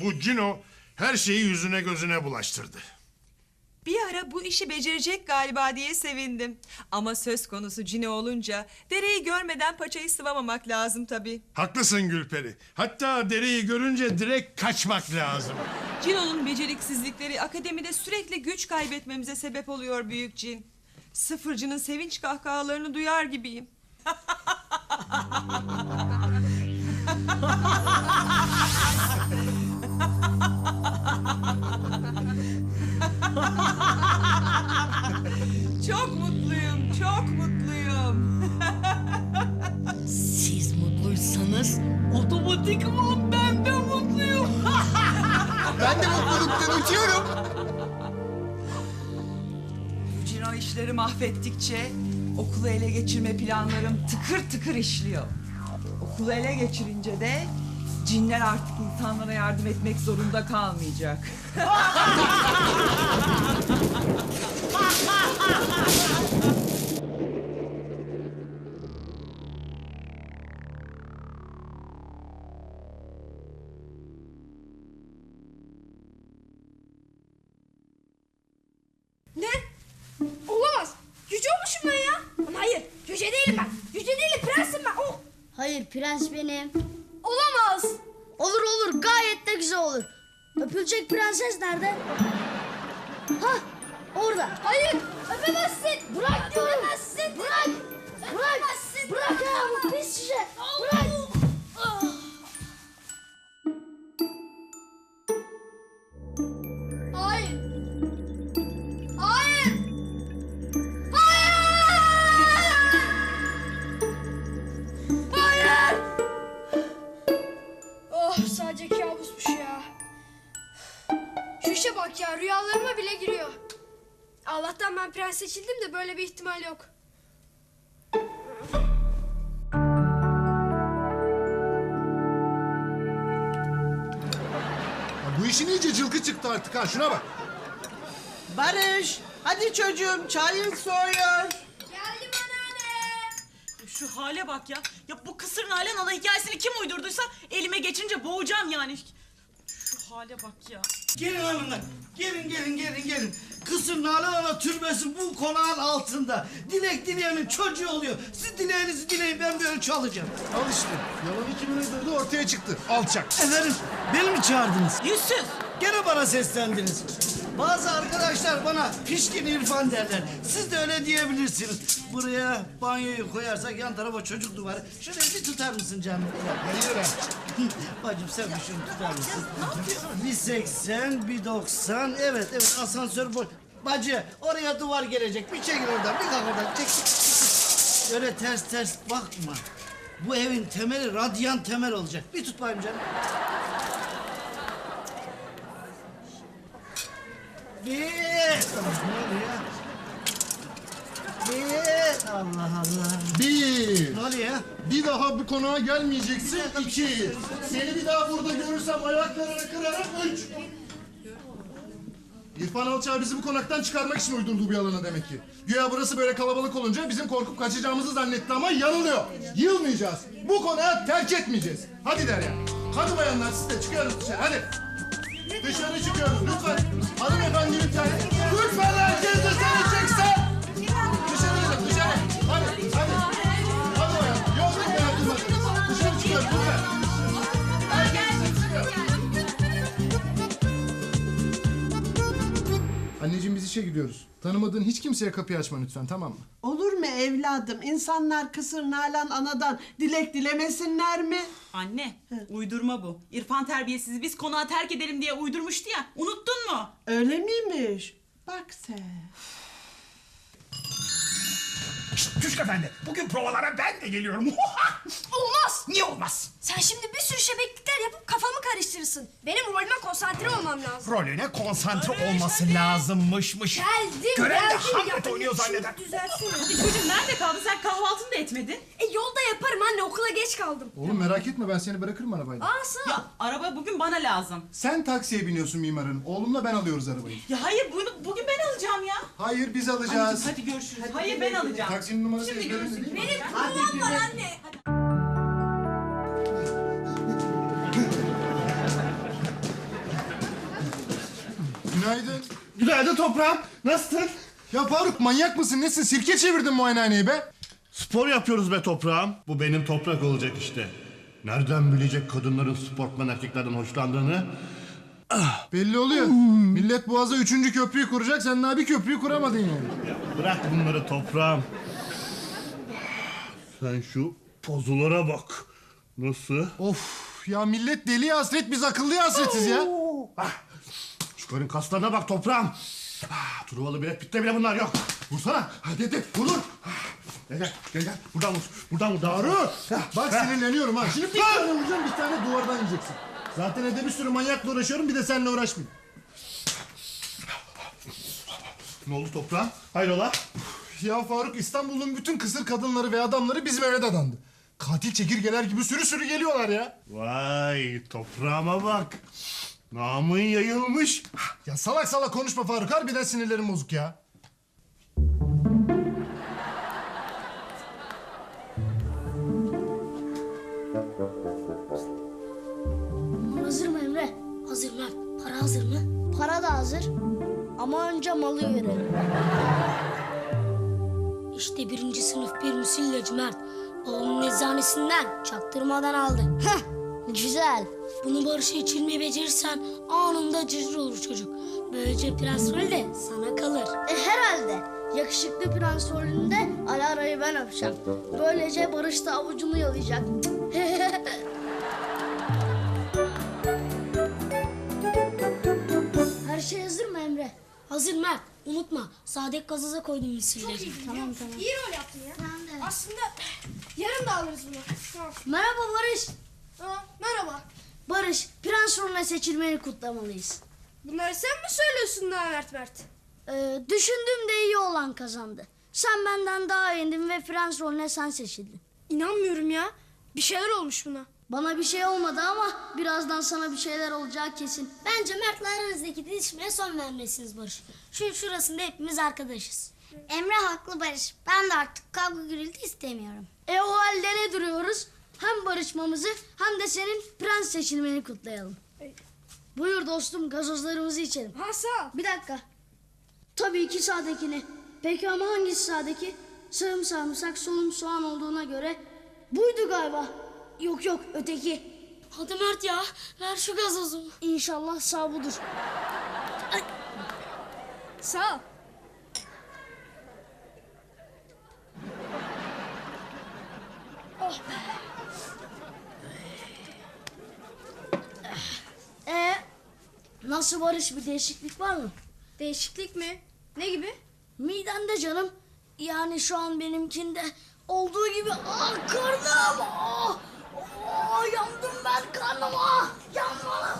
Bu Cino her şeyi yüzüne gözüne bulaştırdı. Bir ara bu işi becerecek galiba diye sevindim. Ama söz konusu Cine olunca dereyi görmeden paçayı sıvamamak lazım tabii. Haklısın Gülperi. Hatta dereyi görünce direkt kaçmak lazım. Cino'nun beceriksizlikleri akademide sürekli güç kaybetmemize sebep oluyor büyük cin. Sıfırcının sevinç kahkahalarını duyar gibiyim. mutluysanız otomatikman ben de mutluyum. Ben de mutluluktan uçuyorum. Cino işleri mahvettikçe okulu ele geçirme planlarım tıkır tıkır işliyor. Okulu ele geçirince de cinler artık insanlara yardım etmek zorunda kalmayacak. prens benim. Olamaz. Olur olur gayet de güzel olur. Öpülecek prenses nerede? Hah orada. Hayır. Öpemezsin. Bırak diyorum. Öpemezsin. Bırak. Bırak. Öpemezsin. Bırak ya bu pis şişe. Bırak. Hayır. Şu işe bak ya rüyalarıma bile giriyor. Allah'tan ben prens seçildim de böyle bir ihtimal yok. Ya bu işin iyice cılkı çıktı artık ha şuna bak. Barış, hadi çocuğum çayın soğuyor. Geldim anneanne. Şu hale bak ya. Ya bu kısır Nalan Ana hikayesini kim uydurduysa elime geçince boğacağım yani. Şu hale bak ya. Gelin hanımlar. Gelin gelin gelin gelin. Kısır Nalan Ana türbesi bu konağın altında. Dilek dileyenin çocuğu oluyor. Siz dileğinizi dileyin ben böyle çalacağım. Al işte. Yalan kimin uydurdu ortaya çıktı. Alçak. Efendim beni mi çağırdınız? Yüzsüz. Gene bana seslendiniz. Bazı arkadaşlar bana pişkin İrfan derler. Siz de öyle diyebilirsiniz. Buraya banyoyu koyarsak yan tarafa çocuk duvarı. Şurayı bir tutar mısın canım? Ha. Bacım sen bir şunu tutar mısın? Bir 80, bir 90. Evet evet asansör boş. Bacı oraya duvar gelecek. Bir çekil oradan bir kalk oradan. Çek, çek, çek. Öyle ters ters bakma. Bu evin temeli radyan temel olacak. Bir tut bakayım canım. Bir. Ne oluyor? Bir. Allah Allah. Bir. Ne oluyor? Bir daha bu konağa gelmeyeceksin. İki. Seni bir daha burada görürsem ayaklarını kırarım. Üç. İrfan Alçak bizi bu konaktan çıkarmak için uydurduğu bir yalana demek ki. Güya burası böyle kalabalık olunca bizim korkup kaçacağımızı zannetti ama yanılıyor. Yılmayacağız. Bu konağı terk etmeyeceğiz. Hadi Derya. Hadi bayanlar siz de çıkıyoruz dışarı hadi. Dışarı çıkıyoruz lütfen. Hanımefendi lütfen. Lütfen herkes dışarı çıksın. Dışarı gidin dışarı. Hadi hadi. Hadi bayan. Yok yok hayatım. Dışarı çıkıyoruz lütfen. Anneciğim biz işe gidiyoruz. Tanımadığın hiç kimseye kapıyı açma lütfen tamam mı? Olur mu evladım? İnsanlar kısır Nalan anadan dilek dilemesinler mi? Anne, uydurma bu. İrfan terbiyesizi biz konağı terk edelim diye uydurmuştu ya. Unuttun mu? Öyle miymiş? Bak sen. Küçük efendi, bugün provalara ben de geliyorum. Olmaz. Niye olmaz? Sen şimdi bir sürü şebeklikler yapıp kafamı karıştırırsın. Benim rolüme konsantre olmam lazım. Rolüne konsantre olması lazımmışmış. Geldim, Gören de geldim. Hamlet Ya, oynuyor zanneder. Düzeltsene. Hadi çocuğum nerede kaldın? Sen kahvaltını da etmedin. E yolda yaparım anne okula geç kaldım. Oğlum merak etme ben seni bırakırım arabayla. Aa sağ ol. Ya araba bugün bana lazım. Sen taksiye biniyorsun mimarın. Oğlumla ben alıyoruz arabayı. Ya hayır bunu bugün ben alacağım ya. Hayır biz alacağız. Anneciğim, hadi görüşürüz. hayır ben alacağım. Taksinin numarası Şimdi değil mi? Benim provam var anne. Günaydın. Günaydın toprağım. Nasılsın? Ya Faruk manyak mısın? Nesin? Sirke çevirdin muayenehaneyi be. Spor yapıyoruz be toprağım. Bu benim toprak olacak işte. Nereden bilecek kadınların sportman erkeklerden hoşlandığını? Belli oluyor. Millet Boğaz'a üçüncü köprüyü kuracak. Sen daha bir köprüyü kuramadın yani. Bırak bunları toprağım. Sen şu pozulara bak. Nasıl? Of ya millet deli hasret biz akıllıya hasretiz ya. Ah, Şu karın kaslarına bak toprağım. Ah, Truvalı bile pitte bile bunlar yok. Vursana. Hadi hadi vur vur. Ah, Gel gel gel gel. Buradan vur. Buradan vur. Faruk bak Ha. sinirleniyorum ha. Şimdi bir tane vuracağım bir tane duvardan yiyeceksin. Zaten evde bir sürü manyakla uğraşıyorum bir de seninle uğraşmayayım. Ne oldu toprağım? Hayrola? Ya Faruk İstanbul'un bütün kısır kadınları ve adamları bizim eve dadandı. Katil çekirgeler gibi sürü sürü geliyorlar ya. Vay toprağıma bak. Namın yayılmış. Ya salak salak konuşma Faruk harbiden sinirlerim bozuk ya. Hazır. Ama önce malı verelim. İşte birinci sınıf bir müsilleci Mert. Babamın eczanesinden çaktırmadan aldı. Heh, güzel. Bunu Barış'a içirmeyi becerirsen anında cırcır olur çocuk. Böylece prens rolü de sana kalır. E herhalde. Yakışıklı prens rolünde Alara'yı ben öpeceğim. Böylece Barış da avucunu yalayacak. Hazır Mert. Unutma. Sadek gazoza koydum misilleri. Tamam tamam. İyi rol yaptın ya. Aslında yarın da alırız bunu. Tamam. Merhaba Barış. Aa, merhaba. Barış, prens rolüne seçilmeni kutlamalıyız. Bunları sen mi söylüyorsun daha Mert Mert? Ee, düşündüğümde iyi olan kazandı. Sen benden daha iyindin ve prens rolüne sen seçildin. İnanmıyorum ya. Bir şeyler olmuş buna. Bana bir şey olmadı ama birazdan sana bir şeyler olacağı kesin. Bence Mert'le aranızdaki didişmeye son vermelisiniz Barış. Şu şurasında hepimiz arkadaşız. Emre haklı Barış. Ben de artık kavga gürültü istemiyorum. E o halde ne duruyoruz? Hem barışmamızı hem de senin prens seçilmeni kutlayalım. Buyur dostum gazozlarımızı içelim. Ha sağ ol. Bir dakika. Tabii ki sağdakini. Peki ama hangisi sağdaki? Sağım sarımsak solum soğan olduğuna göre buydu galiba. Yok yok öteki. Hadi Mert ya. Ver şu gazozumu. İnşallah sağ budur. Sağ ol. Ee, nasıl Barış bir değişiklik var mı? Değişiklik mi? Ne gibi? Midemde canım. Yani şu an benimkinde olduğu gibi ah karnım yandım ben karnıma. Yanmalı.